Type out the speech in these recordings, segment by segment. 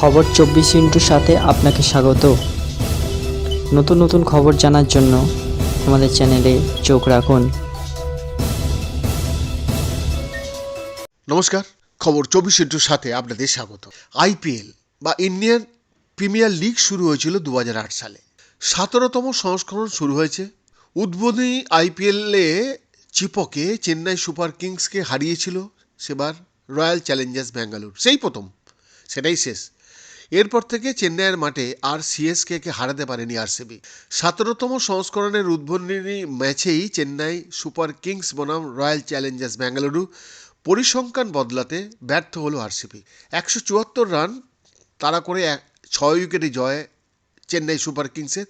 খবর চব্বিশ ইন্টুর সাথে আপনাকে স্বাগত। নতুন নতুন খবর জানার জন্য আমাদের চ্যানেলে চোখ রাখুন। নমস্কার, খবর চব্বিশ ইন্টুর সাথে আপনাদের স্বাগত। আইপিএল বা ইন্ডিয়ান প্রিমিয়ার লিগ শুরু হয়েছিল দু হাজার আট সালে। সতেরোতম সংস্করণ শুরু হয়েছে। উদ্বোধনী আইপিএলে চিপকে চেন্নাই সুপার কিংসকে হারিয়েছিল সেবার রয়্যাল চ্যালেঞ্জার্স ব্যাঙ্গালোর। সেই প্রথম, সেটাই শেষ। এরপর থেকে চেন্নাইয়ের মাঠে আর সিএসকে কে হারাতে পারেনি আরসিবি। সতেরোতম সংস্করণের উদ্বোধনী ম্যাচেই চেন্নাই সুপার কিংস বনাম রয়্যাল চ্যালেঞ্জার্স ব্যাঙ্গালুরু পরিসংখ্যান বদলাতে ব্যর্থ হলো আরসিবি। একশো চুয়াত্তর রান তারা করে এক ছয় উইকেটে জয় চেন্নাই সুপার কিংসের।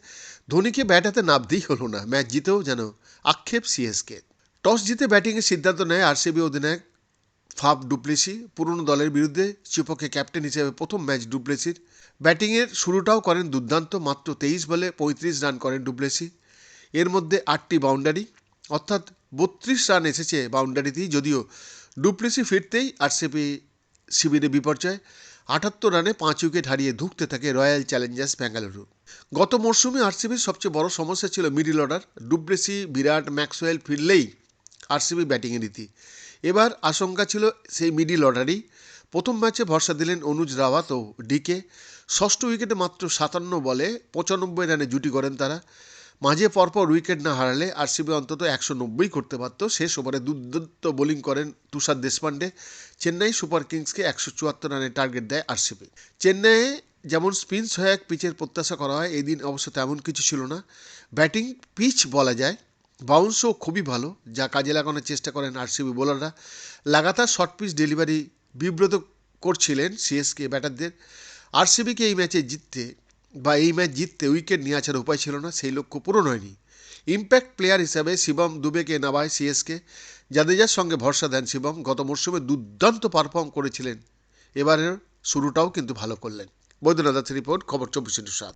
ধোনিকে ব্যাট হাতে নামতেই হলো না, ম্যাচ জিতেও যেন আক্ষেপ সিএসকে। টস জিতে ব্যাটিংয়ের সিদ্ধান্ত নেয় আরসিবি অধিনায়ক ফাফ ডুপ্লেসি পুরনো দলের বিরুদ্ধে চিপকে ক্যাপ্টেন হিসেবে প্রথম ম্যাচ ডুপ্লেসির। ব্যাটিংয়ের শুরুটাও করেন দুর্দান্ত, মাত্র তেইশ বলে পঁয়ত্রিশ রান করেন ডুপ্লেসি। এর মধ্যে আটটি বাউন্ডারি, অর্থাৎ বত্রিশ রান এসেছে বাউন্ডারিতেই যদিও ডুপ্লেসি ফিরতেই আরসিবি শিবিরে বিপর্যয়। আটাত্তর রানে পাঁচ উইকেট হারিয়ে ধুঁকতে থাকে রয়্যাল চ্যালেঞ্জার্স ব্যাঙ্গালুরু। গত মরশুমে আরসিবির সবচেয়ে বড় সমস্যা ছিল middle order. Du Plessis, Virat, Maxwell ফিরলেই RCB ব্যাটিংয়ে রীতি। এবার আশঙ্কা ছিল সেই মিডিল অর্ডারই। প্রথম ম্যাচে ভরসা দিলেন অনুজ রাওয়াত ও ডিকে। ষষ্ঠ উইকেটে মাত্র সাতান্ন বলে পঁচানব্বই রানে জুটি করেন তারা। মাঝে পরপর উইকেট না হারালে আরসিবি অন্তত একশো নব্বই করতে পারত। শেষ ওভারে দুর্দান্ত বোলিং করেন তুষার দেশপান্ডে। চেন্নাই সুপার কিংসকে একশো চুয়াত্তর রানের টার্গেট দেয় আরসিবি। চেন্নাইয়ে যেমন স্পিন সহায়ক পিচের প্রত্যাশা করা হয়, এদিন অবশ্য তেমন কিছু ছিল না। ব্যাটিং, পিচ বলা যায়। বাউন্সও খুবই ভালো, যা কাজে লাগানোর চেষ্টা করেন আরসিবি বোলাররা। লাগাতার শর্ট পিচ ডেলিভারি বিব্রত করছিলেন সিএসকে ব্যাটারদের। আরসিবিকে এই ম্যাচে জিততে বা এই ম্যাচ জিততে উইকেট নিয়ে আসার উপায় ছিল না, সেই লক্ষ্য পূরণ হয়নি। ইম্প্যাক্ট প্লেয়ার হিসাবে শিবম দুবেকে নামায় সিএসকে। জাদেজার সঙ্গে ভরসা দেন শিবম। গত মরশুমে দুর্দান্ত পারফর্ম করেছিলেন। এবারের শুরুটাও কিন্তু ভালো করলেন। বৈদ্যনাথ রিপোর্ট, খবর চব্বিশ সাত।